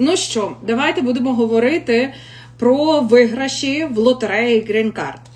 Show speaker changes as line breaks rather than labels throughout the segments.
Ну що, давайте будемо говорити про виграші в лотереї Green Card.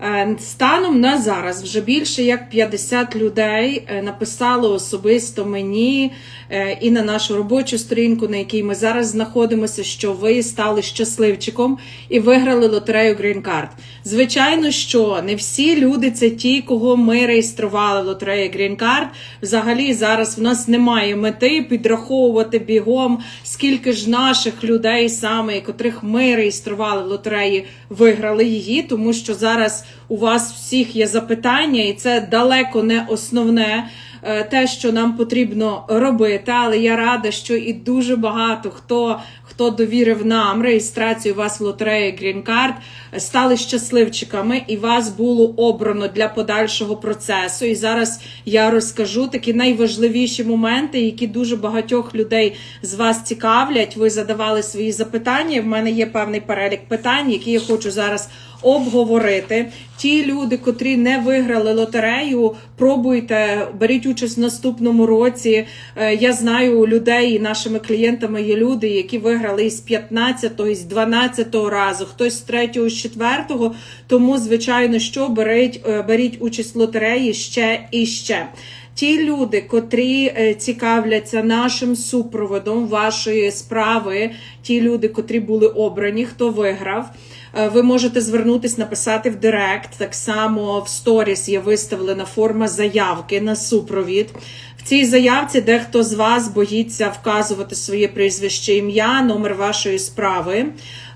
Е, Станом на зараз вже більше як 50 людей е, написали особисто мені е, і на нашу робочу сторінку, на якій ми зараз знаходимося, що ви стали щасливчиком і виграли лотерею Green Card. Звичайно, що не всі люди це ті, кого ми реєстрували в лотереї Green Card. Взагалі зараз в нас немає мети підраховувати бігом, скільки ж наших людей, саме котрих ми реєстрували лотереї, виграли її, тому що зараз у вас всіх є запитання, і це далеко не основне. е, Те, що нам потрібно робити, але я рада, що і дуже багато хто, хто довірив нам реєстрацію вас в лотереї Green Card, стали щасливчиками, і вас було обрано для подальшого процесу. І зараз я розкажу такі найважливіші моменти, які дуже багатьох людей з вас цікавлять. Ви задавали свої запитання. В мене є певний перелік питань, які я хочу зараз обговорити. Ті люди, котрі не виграли лотерею, пробуйте, беріть участь в наступному році. Е, Я знаю людей, нашими клієнтами є люди, які виграли із 15-го, із 12-го разу, хтось з 3-го, з 4-го. Тому, звичайно, що беріть, е, беріть участь в лотереї ще і ще. Ті люди, котрі е, цікавляться нашим супроводом вашої справи, ті люди, котрі були обрані, хто виграв. Е, Ви можете звернутись, написати в Директ. Так само в сторіс є виставлена форма заявки на супровід. В цій заявці дехто з вас боїться вказувати своє прізвище, ім'я, номер вашої справи.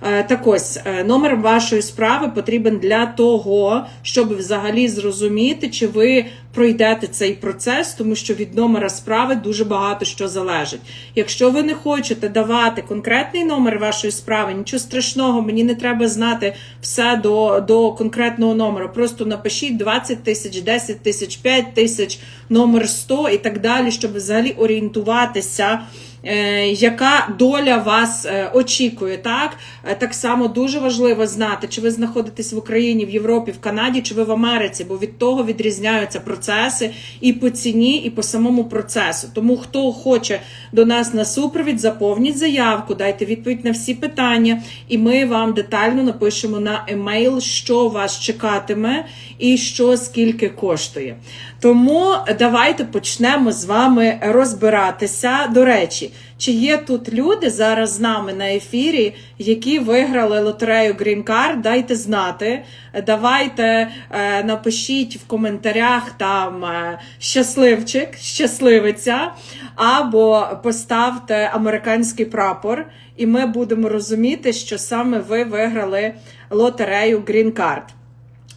Е, Так ось, е, номер вашої справи потрібен для того, щоб взагалі зрозуміти, чи ви пройдете цей процес, тому що від номера справи дуже багато що залежить. Якщо ви не хочете давати конкретний номер вашої справи, нічого страшного, мені не треба знати все до, до конкретного номера. Просто напишіть 20 тисяч, 10 тисяч, 5 тисяч, номер 100 і так далі, щоб взагалі орієнтуватися. Е, Яка доля вас е, очікує, так? Е, Так само дуже важливо знати, чи ви знаходитесь в Україні, в Європі, в Канаді, чи ви в Америці, бо від того відрізняються процеси і по ціні, і по самому процесу. Тому хто хоче до нас на супровід, заповніть заявку, дайте відповідь на всі питання, і ми вам детально напишемо на емейл, що вас чекатиме і що скільки коштує. Тому давайте почнемо з вами розбиратися. До речі, чи є тут люди зараз з нами на ефірі, які виграли лотерею Green Card? Дайте знати. Давайте е, напишіть в коментарях там е, щасливчик, щасливиця, або поставте американський прапор, і ми будемо розуміти, що саме ви виграли лотерею Green Card.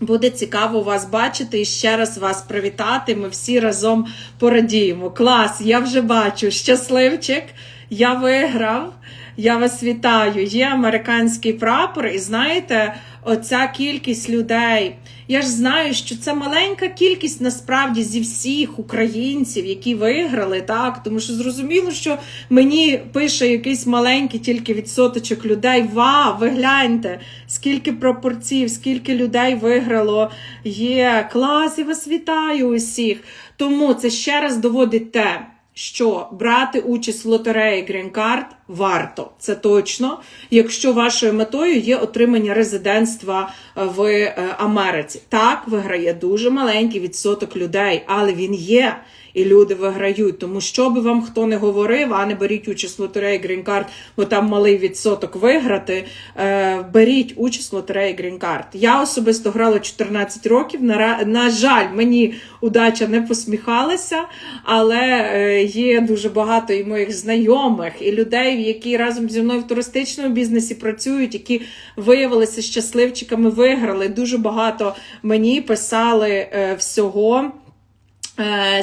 Буде цікаво вас бачити і ще раз вас привітати. Ми всі разом порадіємо. Клас, я вже бачу. Щасливчик, я виграв. Я вас вітаю. Є американський прапор, і знаєте, оця кількість людей. Я ж знаю, що це маленька кількість насправді зі всіх українців, які виграли, так тому що зрозуміло, що мені пише якийсь маленький тільки відсоточок людей. Вау, ви гляньте, скільки пропорцій, скільки людей виграло. Є клас, я вас вітаю усіх. Тому це ще раз доводить те. Що брати участь в лотереї Green Card варто, це точно, якщо вашою метою є отримання резидентства е, в е, Америці. Так, виграє дуже маленький відсоток людей, але він є. І люди виграють. Тому що би вам хто не говорив, а не беріть участь в лотереї Card, бо там малий відсоток виграти. Е, беріть участь в лотереї Card. Я особисто грала 14 років. На, на жаль, мені удача не посміхалася, але е, є дуже багато і моїх знайомих, і людей, які разом зі мною в туристичному бізнесі працюють, які виявилися щасливчиками, виграли. Дуже багато мені писали е, всього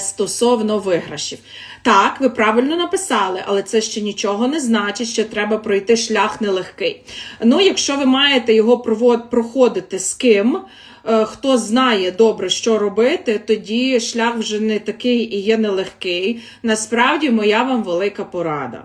стосовно виграшів. Так, ви правильно написали, але це ще нічого не значить, що треба пройти шлях нелегкий. Ну, якщо ви маєте його проходити з ким, е, хто знає добре, що робити, тоді шлях вже не такий і є нелегкий. Насправді, моя вам велика порада.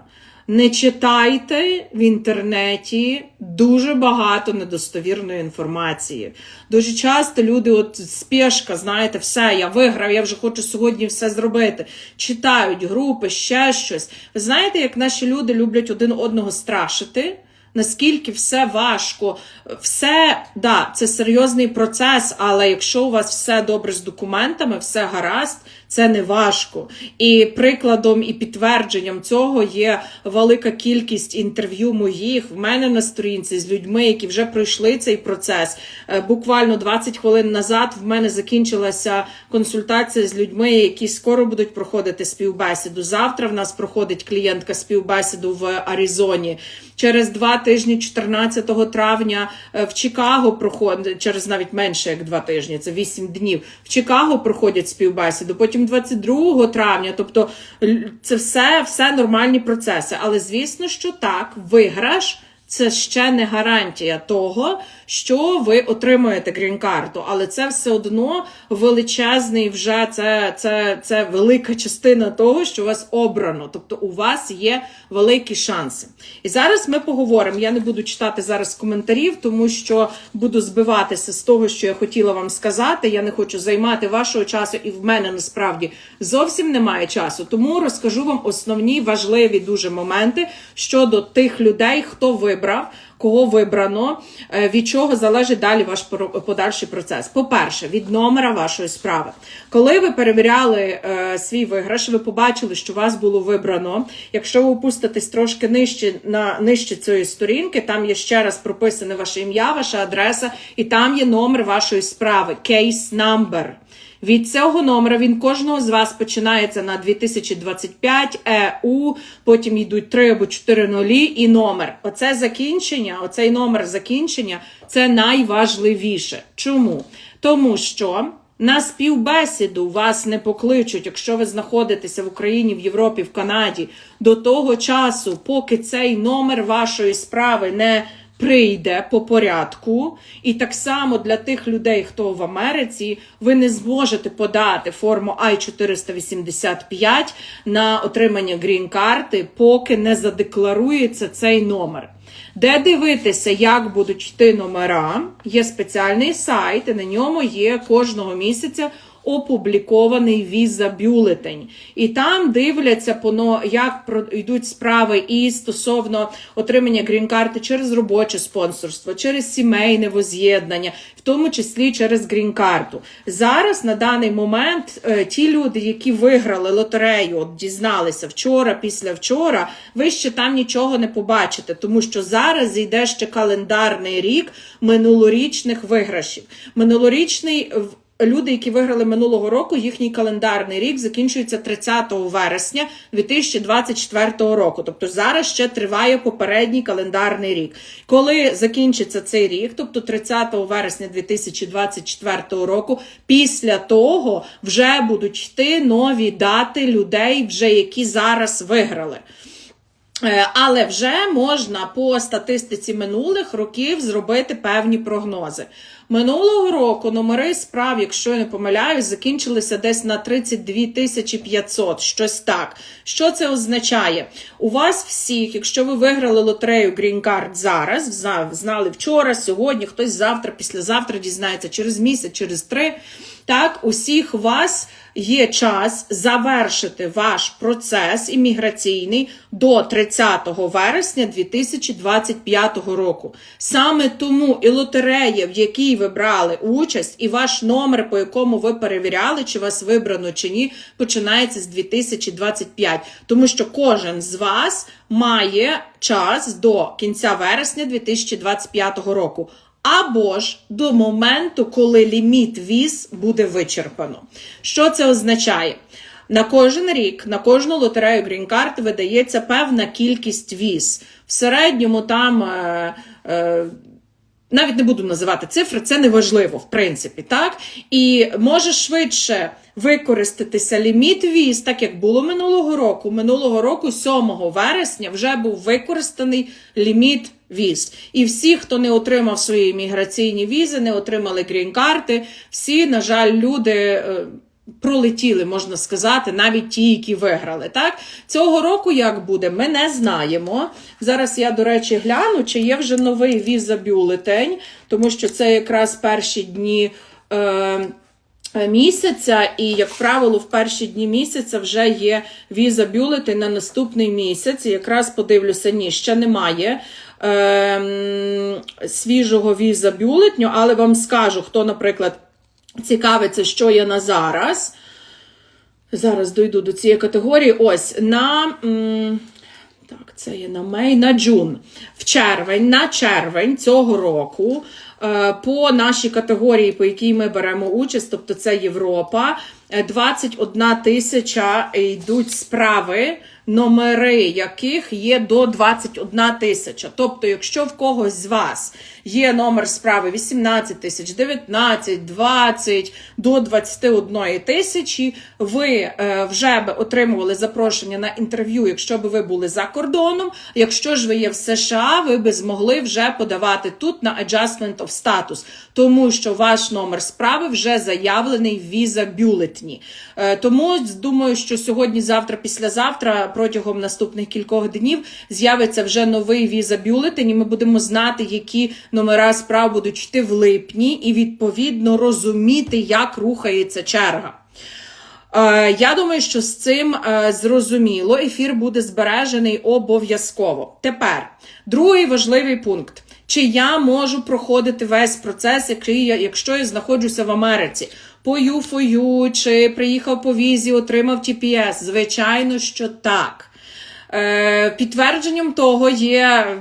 Не читайте в інтернеті дуже багато недостовірної інформації. Дуже часто люди, от спешка, знаєте, все, я виграв, я вже хочу сьогодні все зробити. Читають групи, ще щось. Ви знаєте, як наші люди люблять один одного страшити? Наскільки все важко, все, да, це серйозний процес, але якщо у вас все добре з документами, все гаразд, це не важко. І прикладом і підтвердженням цього є велика кількість інтерв'ю моїх в мене на сторінці з людьми, які вже пройшли цей процес. Е, Буквально 20 хвилин назад в мене закінчилася консультація з людьми, які скоро будуть проходити співбесіду. Завтра в нас проходить клієнтка співбесіду в Аризоні. Через два тижні, 14 травня, е, в Чикаго проходить через навіть менше як два тижні, це 8 днів. В Чикаго проходять співбесіду. Потім 22 травня. Тобто це все, все нормальні процеси. Але звісно, що так, виграш. Це ще не гарантія того, що ви отримуєте грін-карту, але це все одно величезний вже це, це, це велика частина того, що вас обрано. Тобто у вас є великі шанси. І зараз ми поговоримо. Я не буду читати зараз коментарів, тому що буду збиватися з того, що я хотіла вам сказати. Я не хочу займати вашого часу, і в мене насправді зовсім немає часу. Тому розкажу вам основні важливі дуже моменти щодо тих людей, хто вибрав. Кого вибрано, е, від чого залежить далі ваш подальший процес. По-перше, від номера вашої справи. Коли ви перевіряли е, свій виграш, ви побачили, що вас було вибрано. Якщо ви опуститесь трошки нижче на нижче цієї сторінки, там є ще раз прописане ваше ім'я, ваша адреса, і там є номер вашої справи, case number. Від цього номера він кожного з вас починається на 2025 ЕУ, потім йдуть 3 або 4 нулі і номер. Оце закінчення, оцей номер закінчення це найважливіше. Чому? Тому що на співбесіду вас не покличуть, якщо ви знаходитеся в Україні, в Європі, в Канаді, до того часу, поки цей номер вашої справи не прийде по порядку, і так само для тих людей, хто в Америці, ви не зможете подати форму I-485 на отримання грін-карти, поки не задекларується цей номер. Де дивитися, як будуть йти номера, є спеціальний сайт, і на ньому є кожного місяця опублікований віза бюлетень. І там дивляться, як йдуть справи і стосовно отримання грін-карти через робоче спонсорство, через сімейне воз'єднання, в тому числі через грін-карту. Зараз на даний момент е, ті люди, які виграли лотерею, от дізналися вчора, після вчора, ви ще там нічого не побачите, тому що зараз йде ще календарний рік минулорічних виграшів. Минулорічний Люди, які виграли минулого року, їхній календарний рік закінчується 30 вересня 2024 року. Тобто зараз ще триває попередній календарний рік. Коли закінчиться цей рік, тобто 30 вересня 2024 року, після того вже будуть йти нові дати людей, вже які зараз виграли. Е, Але вже можна по статистиці минулих років зробити певні прогнози. Минулого року номери справ, якщо я не помиляюсь, закінчилися десь на 32 тисячі 500, щось так. Що це означає? У вас всіх, якщо ви виграли лотерею Green Card зараз, зна- знали вчора, сьогодні, хтось завтра, післязавтра дізнається, через місяць, через три. Так, усіх вас є час завершити ваш процес імміграційний до 30 вересня 2025 року. Саме тому і лотерея, в якій ви брали участь, і ваш номер, по якому ви перевіряли, чи вас вибрано чи ні, починається з 2025. Тому що кожен з вас має час до кінця вересня 2025 року. Або ж до моменту, коли ліміт віз буде вичерпано. Що це означає? На кожен рік, на кожну лотерею Green Card видається певна кількість віз. В середньому там. Е, е, навіть не буду називати цифри, це не важливо, в принципі, так? І може швидше використатися ліміт віз, так як було минулого року. Минулого року, 7 вересня, вже був використаний ліміт віз. І всі, хто не отримав свої імміграційні візи, не отримали грін-карти, всі, на жаль, люди. Пролетіли, можна сказати, навіть ті, які виграли. Так? Цього року як буде, ми не знаємо. Зараз я, до речі, гляну, чи є вже новий віза бюлетень, тому що це якраз перші дні. Е- Місяця, і, як правило, в перші дні місяця вже є віза бюлетень на наступний місяць. І якраз подивлюся, ні, ще немає е, свіжого віза бюлетню, але вам скажу, хто, наприклад, цікавиться, що є на зараз. Зараз дойду до цієї категорії. Ось на. Так, це є на мей, на джун. В червень, на червень цього року е, по нашій категорії, по якій ми беремо участь, тобто це Європа, е, 21 тисяча йдуть справи, номери яких є до 21 тисяча. Тобто, якщо в когось з вас є номер справи 18 тисяч, 19, 20 до 21 тисячі, ви е, вже би отримували запрошення на інтерв'ю, якщо б ви були за кордоном. Якщо ж ви є в США, ви би змогли вже подавати тут на Adjustment of Status, тому що ваш номер справи вже заявлений в віза бюлетні. Е, Тому думаю, що сьогодні, завтра, післязавтра, протягом наступних кількох днів з'явиться вже новий віза бюлетень, і ми будемо знати, які номера справ будуть йти в липні, і відповідно розуміти, як рухається черга. Е, Я думаю, що з цим е, зрозуміло, ефір буде збережений обов'язково. Тепер другий важливий пункт: чи я можу проходити весь процес, який я, якщо я знаходжуся в Америці? По ЮФОЮ, чи приїхав по візі, отримав TPS? Звичайно, що так. Е, Підтвердженням того є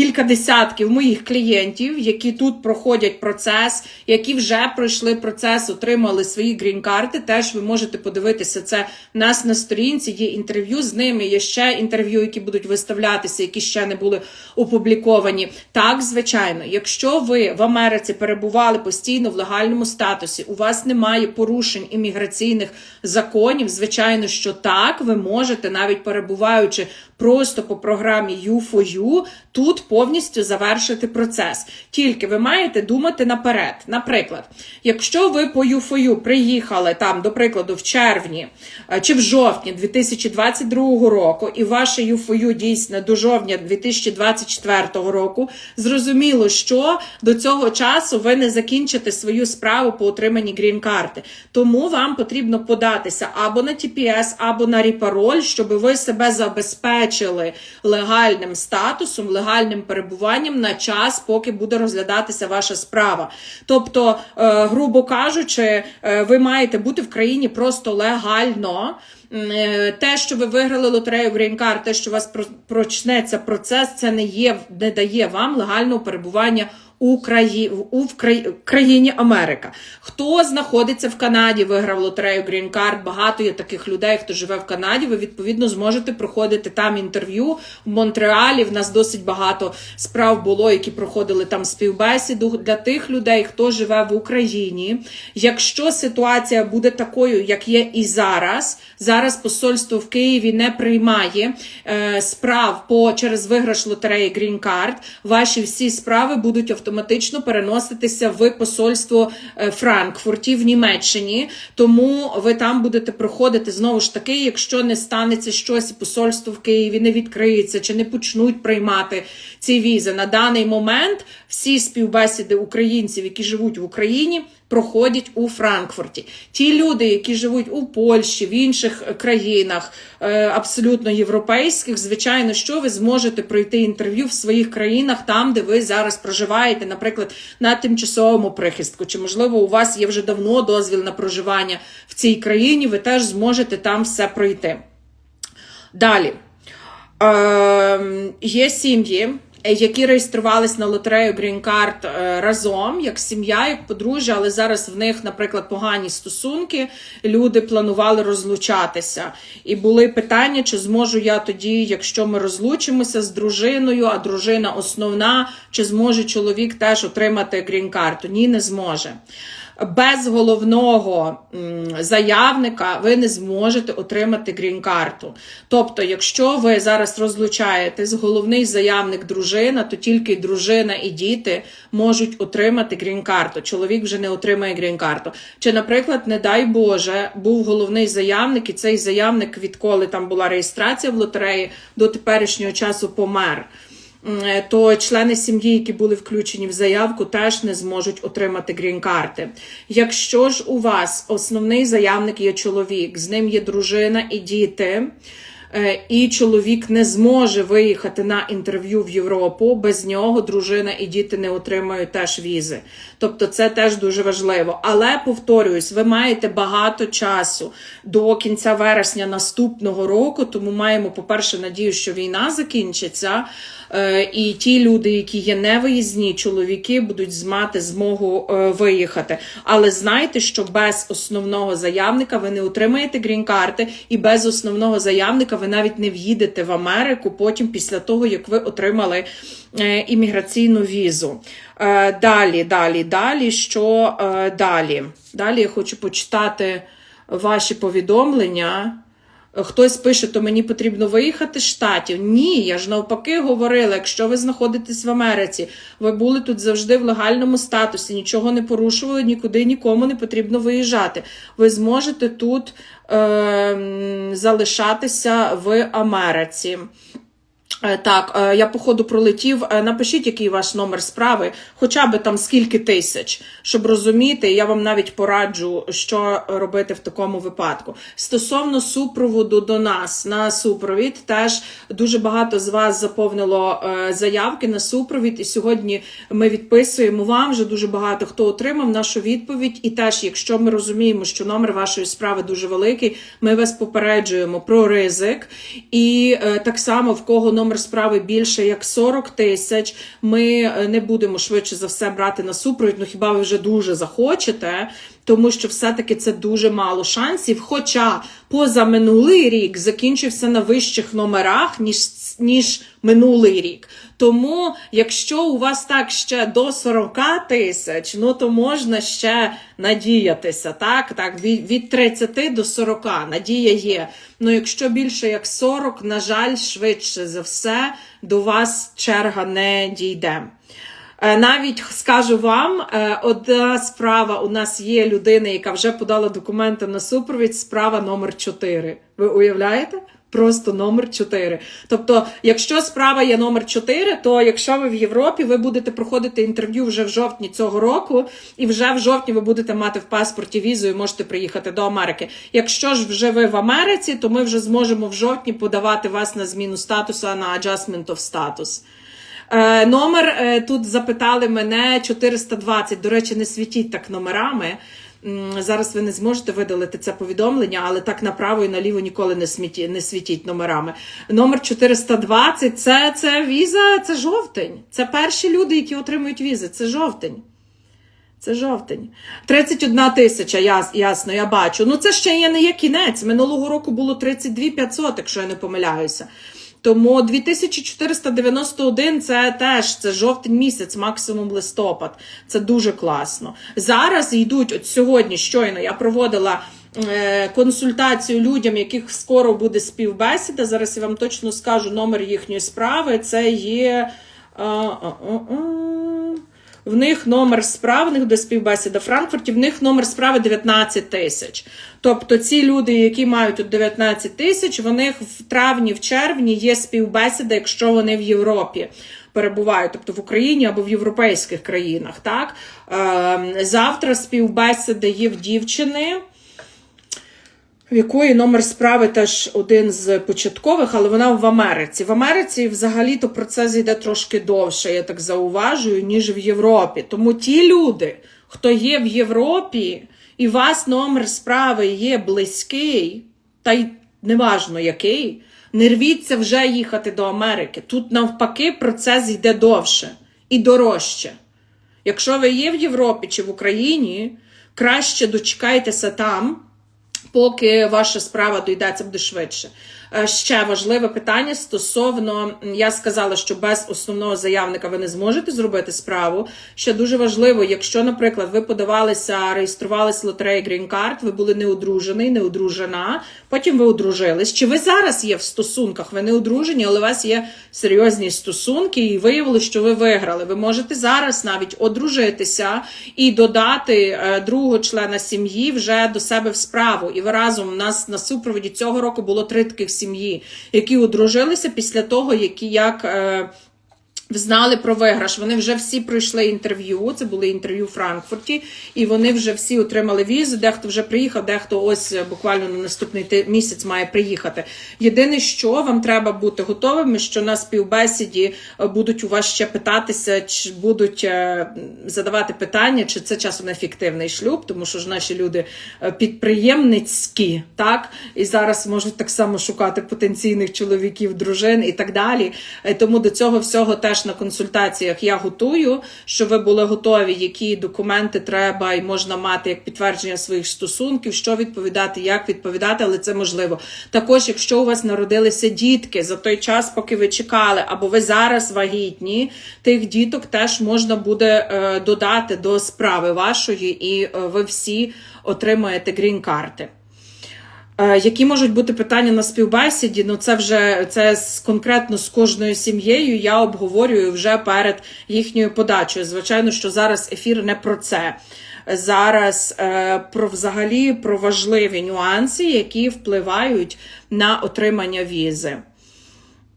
кілька десятків моїх клієнтів, які тут проходять процес, які вже пройшли процес, отримали свої грін-карти. Теж ви можете подивитися це в нас на сторінці. Є інтерв'ю з ними. Є ще інтерв'ю, які будуть виставлятися, які ще не були опубліковані. Так, звичайно, якщо ви в Америці перебували постійно в легальному статусі, у вас немає порушень імміграційних законів. Звичайно, що так, ви можете, навіть перебуваючи просто по програмі U4U, тут повністю завершити процес. Тільки ви маєте думати наперед. Наприклад, якщо ви по U4U приїхали там, до прикладу, в червні е, чи в жовтні 2022 року, і ваше U4U дійсно до жовтня 2024 року, зрозуміло, що до цього часу ви не закінчите свою справу по отриманні грін-карти. Тому вам потрібно податися або на TPS, або на ріпароль, щоб ви себе забезпечили легальним статусом, легальним перебуванням на час, поки буде розглядатися ваша справа. Тобто, е, грубо кажучи, е, ви маєте бути в країні просто легально. Е, Те, що ви виграли лотерею Green Card, те, що у вас прочнеться процес, це не є не дає вам легального перебування у краї, у країні Америка. Хто знаходиться в Канаді, виграв лотерею Green Card, Багато є таких людей, хто живе в Канаді. Ви відповідно зможете проходити там інтерв'ю в Монреалі. В нас досить багато справ було, які проходили там співбесіду для тих людей, хто живе в Україні. Якщо ситуація буде такою, як є і зараз, зараз посольство в Києві не приймає е, справ по через виграш лотереї Green Card, Ваші всі справи будуть автоматично переноситися в посольство е, Франкфурті в Німеччині. Тому ви там будете проходити знову ж таки, якщо не станеться щось, посольство в Києві не відкриється чи не почнуть приймати ці візи. На даний момент всі співбесіди українців, які живуть в Україні, проходять у Франкфурті. Ті люди, які живуть у Польщі, в інших е, країнах, е, абсолютно європейських, звичайно, що ви зможете пройти інтерв'ю в своїх країнах, там, де ви зараз проживаєте, наприклад, на тимчасовому прихистку, чи можливо у вас є вже давно дозвіл на проживання в цій країні, ви теж зможете там все пройти. Далі. Ем, є сім'ї, які реєструвались на лотерею Green Card е, разом, як сім'я, як подружжя, але зараз в них, наприклад, погані стосунки. Люди планували розлучатися. І були питання, чи зможу я тоді, якщо ми розлучимося з дружиною, а дружина основна, чи зможе чоловік теж отримати Green Card? Ні, не зможе. Без головного заявника ви не зможете отримати грін-карту. Тобто, якщо ви зараз розлучаєтесь, головний заявник дружина, то тільки дружина і діти можуть отримати грін-карту. Чоловік вже не отримає грін-карту. Чи, наприклад, не дай Боже, був головний заявник, і цей заявник, відколи там була реєстрація в лотереї, до теперішнього часу помер. Е, То члени сім'ї, які були включені в заявку, теж не зможуть отримати грін-карти. Якщо ж у вас основний заявник є чоловік, з ним є дружина і діти, е, і чоловік не зможе виїхати на інтерв'ю в Європу, без нього дружина і діти не отримають теж візи. Тобто це теж дуже важливо. Але повторююсь, ви маєте багато часу до кінця вересня наступного року, тому маємо, по-перше, надію, що війна закінчиться. Е, І ті люди, які є невиїзні, чоловіки будуть мати змогу е, виїхати. Але знайте, що без основного заявника ви не отримаєте грін-карти, і без основного заявника ви навіть не в'їдете в Америку потім після того, як ви отримали е, імміграційну візу. Далі, далі, далі. Що далі? Далі я хочу почитати ваші повідомлення. Хтось пише, то мені потрібно виїхати з штатів. Ні, я ж навпаки говорила, якщо ви знаходитесь в Америці, ви були тут завжди в легальному статусі, нічого не порушували, нікуди нікому не потрібно виїжджати. Ви зможете тут е, залишатися в Америці. Е, Так, е, я походу пролетів. Е, Напишіть, який ваш номер справи, хоча б там скільки тисяч, щоб розуміти. Я вам навіть пораджу, що робити в такому випадку. Стосовно супроводу до нас на супровід, теж дуже багато з вас заповнило заявки на супровід, і сьогодні ми відписуємо вам. Вже дуже багато хто отримав нашу відповідь. І теж, якщо ми розуміємо, що номер вашої справи дуже великий, ми вас попереджуємо про ризик. І так само в кого номер справи більше як 40 тисяч, ми е, не будемо швидше за все брати на супровід. Ну хіба ви вже дуже захочете? Тому що все-таки це дуже мало шансів. Хоча позаминулий рік закінчився на вищих номерах, ніж, ніж минулий рік. Тому, якщо у вас так ще до 40 тисяч, ну то можна ще надіятися. Так, так, від, від 30 до 40 надія є. Ну, якщо більше як 40, на жаль, швидше за все до вас черга не дійде. Е, Навіть скажу вам, е, одна справа у нас є людина, яка вже подала документи на супровід, справа номер 4. Ви уявляєте? Просто номер 4. Тобто, якщо справа є номер 4, то якщо ви в Європі, ви будете проходити інтерв'ю вже в жовтні цього року, і вже в жовтні ви будете мати в паспорті візу і можете приїхати до Америки. Якщо ж вже ви в Америці, то ми вже зможемо в жовтні подавати вас на зміну статусу на adjustment of status. Е, номер е, тут запитали мене 420. До речі, не світіть так номерами. Зараз ви не зможете видалити це повідомлення, але так направо і наліво ніколи не, сміті, не світіть номерами. Номер 420 це, це віза, це жовтень. Це перші люди, які отримують візи. Це жовтень. Це жовтень. 31 тисяча, яс, ясно, я бачу. Ну це ще є не є кінець. Минулого року було 32 500, якщо я не помиляюся. Тому 2491 це теж це жовтень місяць, максимум листопад. Це дуже класно. Зараз йдуть, от сьогодні щойно я проводила е, консультацію людям, яких скоро буде співбесіда. Зараз я вам точно скажу номер їхньої справи. Це є. В них номер справи, в них до співбесіда в Франкфурті, в них номер справи 19 тисяч. Тобто ці люди, які мають тут 19 тисяч, в них в травні, в червні є співбесіда, якщо вони в Європі перебувають, тобто в Україні або в європейських країнах. Так? Е, завтра співбесіда є в дівчини в якої номер справи теж один з початкових, але вона в Америці. В Америці взагалі-то процес йде трошки довше, я так зауважую, ніж в Європі. Тому ті люди, хто є в Європі, і вас номер справи є близький, та й неважно який, не рвіться вже їхати до Америки. Тут навпаки процес йде довше і дорожче. Якщо ви є в Європі чи в Україні, краще дочекайтеся там поки ваша справа це буде швидше. Е, Ще важливе питання стосовно я сказала, що без основного заявника ви не зможете зробити справу. Ще дуже важливо, якщо, наприклад, ви подавалися, реєструвалися лотереї Green Card, ви були не одружений, не одружена, потім ви одружились. Чи ви зараз є в стосунках? Ви не одружені, але у вас є серйозні стосунки, і виявилося, що ви виграли. Ви можете зараз навіть одружитися і додати е, другого члена сім'ї вже до себе в справу. І ви разом у нас на супроводі цього року було три таких сім'ї, які одружилися після того, які як. Знали про виграш. Вони вже всі пройшли інтерв'ю. Це були інтерв'ю в Франкфурті, і вони вже всі отримали візу. Дехто вже приїхав, дехто ось е, буквально на наступний місяць має приїхати. Єдине, що вам треба бути готовими, що на співбесіді е, будуть у вас ще питатися, чи будуть е, задавати питання, чи це часом не фіктивний шлюб, тому що ж наші люди підприємницькі, так і зараз можуть так само шукати потенційних чоловіків, дружин і так далі. Тому до цього всього теж на консультаціях я готую, щоб ви були готові, які документи треба і можна мати як підтвердження своїх стосунків, що відповідати, як відповідати, але це можливо. Також, якщо у вас народилися дітки за той час, поки ви чекали, або ви зараз вагітні, тих діток теж можна буде е, додати до справи вашої, і е, ви всі отримаєте грін-карти. Е, Які можуть бути питання на співбесіді? Ну це вже це конкретно з кожною сім'єю. Я обговорюю вже перед їхньою подачею. Звичайно, що зараз ефір не про це. Зараз е, про взагалі про важливі нюанси, які впливають на отримання візи.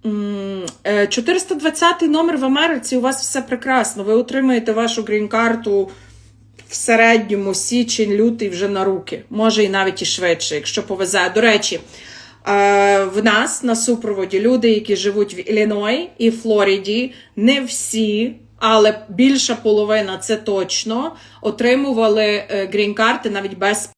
М, е, 420 номер в Америці. У вас все прекрасно. Ви отримаєте вашу грін-карту в середньому січень, лютий вже на руки. Може і навіть і швидше, якщо повезе. До речі, е, в нас на супроводі люди, які живуть в Ілліной і Флориді, не всі. Але більша половина це точно отримували е, грін-карти навіть без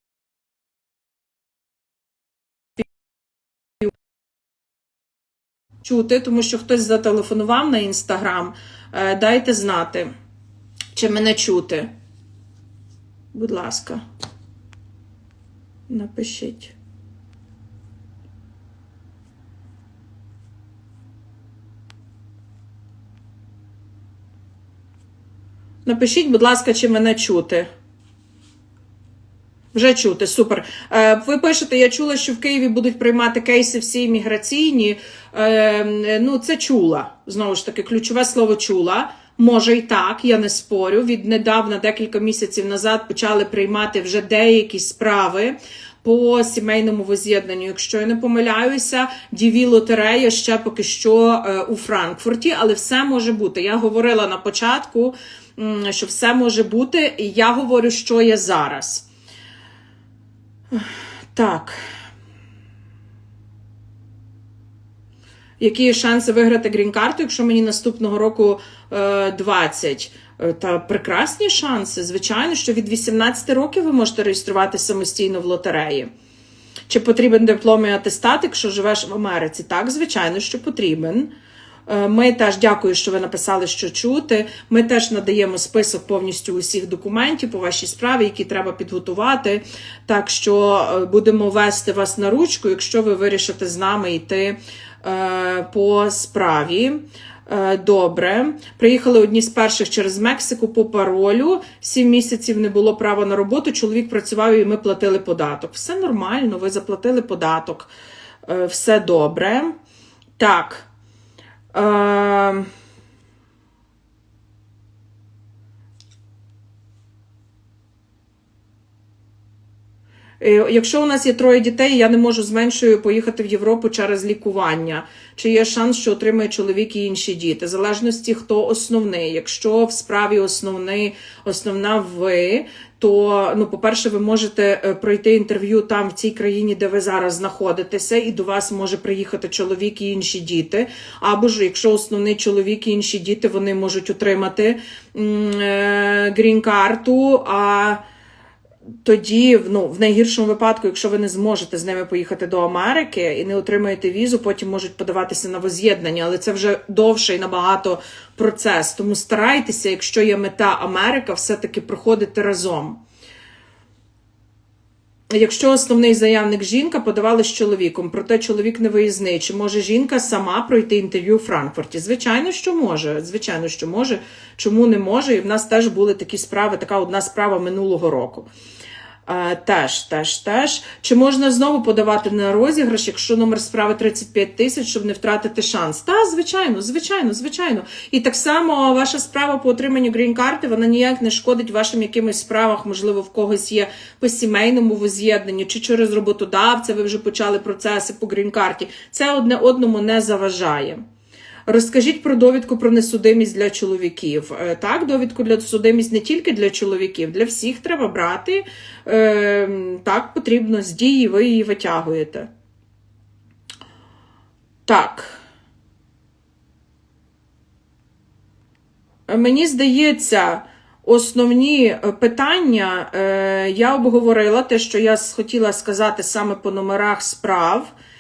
чути, тому що хтось зателефонував на інстаграм. Е, Дайте знати, чи мене чути. Будь ласка, напишіть. Напишіть, будь ласка, чи мене чути. Вже чути, супер. Е, Ви пишете, я чула, що в Києві будуть приймати кейси всі імміграційні. Е, Ну, це чула. Знову ж таки, ключове слово чула. Може і так, я не спорю. Віднедавна, декілька місяців назад, почали приймати вже деякі справи по сімейному воз'єднанню. Якщо я не помиляюся, діві лотерея ще поки що е, у Франкфурті, але все може бути. Я говорила на початку, що все може бути, і я говорю, що є зараз. Так. Які є шанси виграти грін-карту, якщо мені наступного року е, 20? Е, Та прекрасні шанси. Звичайно, що від 18 років ви можете реєструвати самостійно в лотереї. Чи потрібен диплом і атестат, якщо живеш в Америці? Так, звичайно, що потрібен. Е, Ми теж дякую, що ви написали, що чути. Ми теж надаємо список повністю усіх документів по вашій справі, які треба підготувати. Так що е, будемо вести вас на ручку, якщо ви вирішите з нами йти е, по справі. Добре, приїхали одні з перших через Мексику по паролю. Сім місяців не було права на роботу. Чоловік працював і ми платили податок. Все нормально, ви заплатили податок. Все добре. Так. Е, Е, Якщо у нас є троє дітей, я не можу з меншою поїхати в Європу через лікування. Чи є шанс, що отримає чоловік і інші діти? В залежності, хто основний. Якщо в справі основний, основна ви, то ну, по-перше, ви можете е, пройти інтерв'ю там в цій країні, де ви зараз знаходитеся, і до вас може приїхати чоловік і інші діти. Або ж якщо основний чоловік і інші діти, вони можуть отримати е, грін-карту. а тоді, ну, в найгіршому випадку, якщо ви не зможете з ними поїхати до Америки і не отримаєте візу, потім можуть подаватися на воз'єднання, але це вже довший набагато процес. Тому старайтеся, якщо є мета Америка, все-таки проходити разом. Якщо основний заявник жінка, подавали з чоловіком, проте чоловік не виїзний. Чи може жінка сама пройти інтерв'ю у Франкфурті? Звичайно, що може. Звичайно, що може. Чому не може? І в нас теж були такі справи, така одна справа минулого року. Теж, теж, теж. Чи можна знову подавати на розіграш, якщо номер справи 35 тисяч, щоб не втратити шанс? Та, звичайно, звичайно, звичайно. І так само ваша справа по отриманню грін-карти, вона ніяк не шкодить вашим якимось справах, можливо, в когось є по сімейному воз'єднанню, чи через роботодавця ви вже почали процеси по грін-карті. Це одне одному не заважає. Розкажіть про довідку про несудимість для чоловіків. Е, Так, довідку для судимість не тільки для чоловіків, для всіх треба брати. Е, Так, потрібно з дії, ви її витягуєте. Так. Мені здається, основні е, питання е, я обговорила те, що я хотіла сказати саме по номерах справ, е,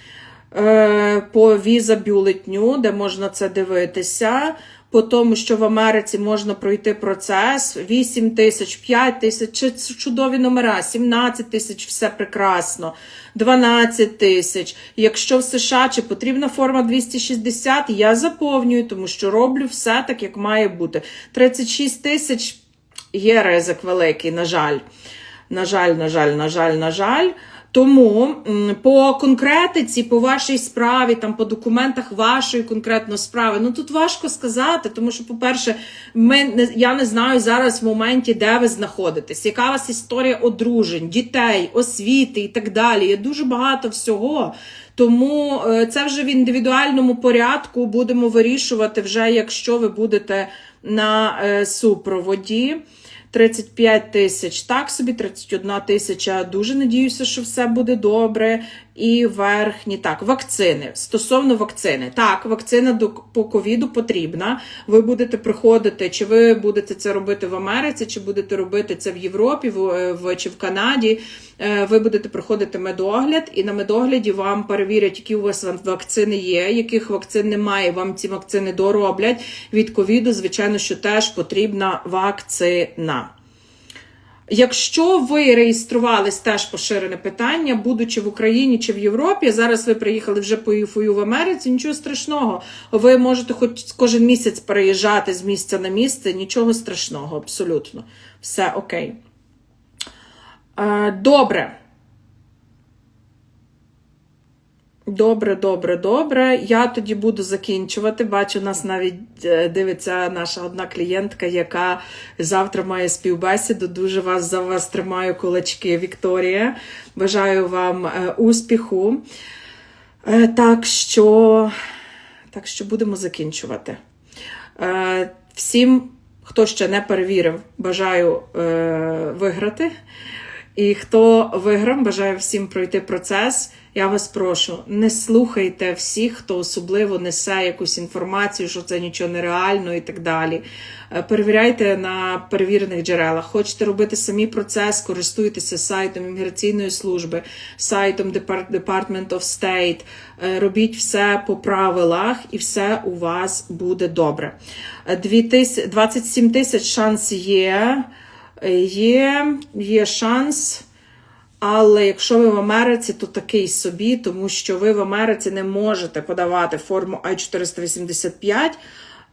по віза бюлетню, де можна це дивитися. По тому, що в Америці можна пройти процес 8 тисяч, 5 тисяч, це чудові номера, 17 тисяч, все прекрасно, 12 тисяч. Якщо в США чи потрібна форма 260, я заповнюю, тому що роблю все так, як має бути. 36 тисяч є ризик великий, на жаль. На жаль, на жаль, на жаль, на жаль. Тому по конкретиці, по вашій справі, там по документах вашої конкретно справи, ну тут важко сказати, тому що, по-перше, ми я не знаю зараз в моменті, де ви знаходитесь, яка у вас історія одружень, дітей, освіти і так далі. Є дуже багато всього. Тому е, це вже в індивідуальному порядку будемо вирішувати, вже якщо ви будете на е, супроводі. 35 тисяч, так собі, 31 тисяча. Дуже надіюся, що все буде добре. І верхні так, вакцини. Стосовно вакцини, так, вакцина до по ковіду потрібна. Ви будете приходити, чи ви будете це робити в Америці, чи будете робити це в Європі, в, в чи в Канаді. Е, Ви будете проходити медогляд, і на медогляді вам перевірять, які у вас вакцини є, яких вакцин немає. Вам ці вакцини дороблять. Від ковіду, звичайно, що теж потрібна вакцина. Якщо ви реєструвались, теж поширене питання, будучи в Україні чи в Європі, зараз ви приїхали вже по ЮФУ в Америці, нічого страшного. Ви можете хоч кожен місяць переїжджати з місця на місце, нічого страшного, абсолютно. Все окей. Е, Добре. Добре, добре, добре. Я тоді буду закінчувати. Бачу, нас навіть е, дивиться наша одна клієнтка, яка завтра має співбесіду. Дуже вас за вас тримаю кулачки, Вікторія. Бажаю вам е, успіху. Е, Так що, так що будемо закінчувати. Всім, хто ще не перевірив, бажаю виграти. І хто виграв, бажаю всім пройти процес. Я вас прошу, не слухайте всіх, хто особливо несе якусь інформацію, що це нічого нереально і так далі. Е, Перевіряйте на перевірених джерелах. Хочете робити самі процес, користуйтеся сайтом імміграційної служби, сайтом Department of State. Е, Робіть все по правилах, і все у вас буде добре. Е, дві тис- 27 тисяч шанс є. Е, Є, є шанс. Але якщо ви в Америці, то такий собі, тому що ви в Америці не можете подавати форму I-485,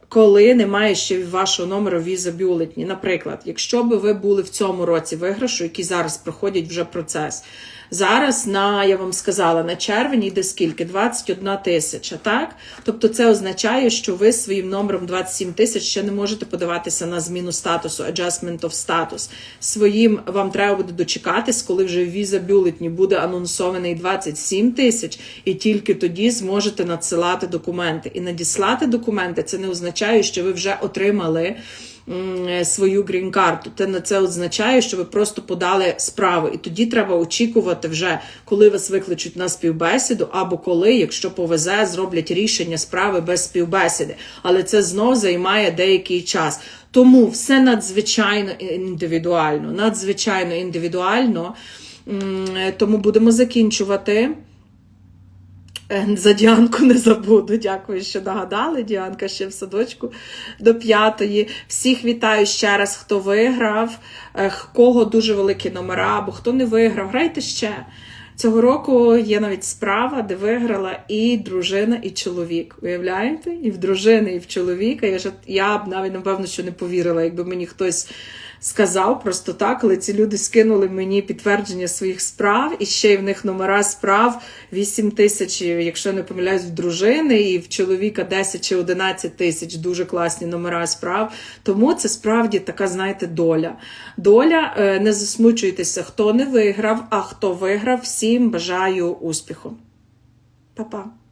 коли немає ще вашого номеру віза бюлетні. Наприклад, якщо б ви були в цьому році виграшу, який зараз проходять вже процес. Зараз на, я вам сказала, на червень йде скільки? 21 тисяча, так? Тобто це означає, що ви своїм номером 27 тисяч ще не можете подаватися на зміну статусу, adjustment of status. Своїм вам треба буде дочекатись, коли вже віза бюлетні буде анонсований 27 тисяч, і тільки тоді зможете надсилати документи. І надіслати документи це не означає, що ви вже отримали свою грін-карту. Це на це означає, що ви просто подали справу, і тоді треба очікувати вже, коли вас викличуть на співбесіду, або коли, якщо повезе, зроблять рішення справи без співбесіди. Але це знов займає деякий час. Тому все надзвичайно індивідуально, надзвичайно індивідуально. Тому будемо закінчувати. Е, За Діанку не забуду. Дякую, що нагадали. Діанка ще в садочку до п'ятої. Всіх вітаю ще раз, хто виграв, е, кого дуже великі номера, або хто не виграв. Грайте ще. Цього року є навіть справа, де виграла і дружина, і чоловік. Уявляєте? І в дружини, і в чоловіка. Я ж я б навіть напевно що не повірила, якби мені хтось сказав просто так, але ці люди скинули мені підтвердження своїх справ, і ще й в них номера справ 8 тисяч, якщо не помиляюсь, в дружини, і в чоловіка 10 чи 11 тисяч дуже класні номера справ. Тому це справді така, знаєте, доля. Доля, е, не засмучуйтеся, хто не виграв, а хто виграв, всім бажаю успіху. Па-па.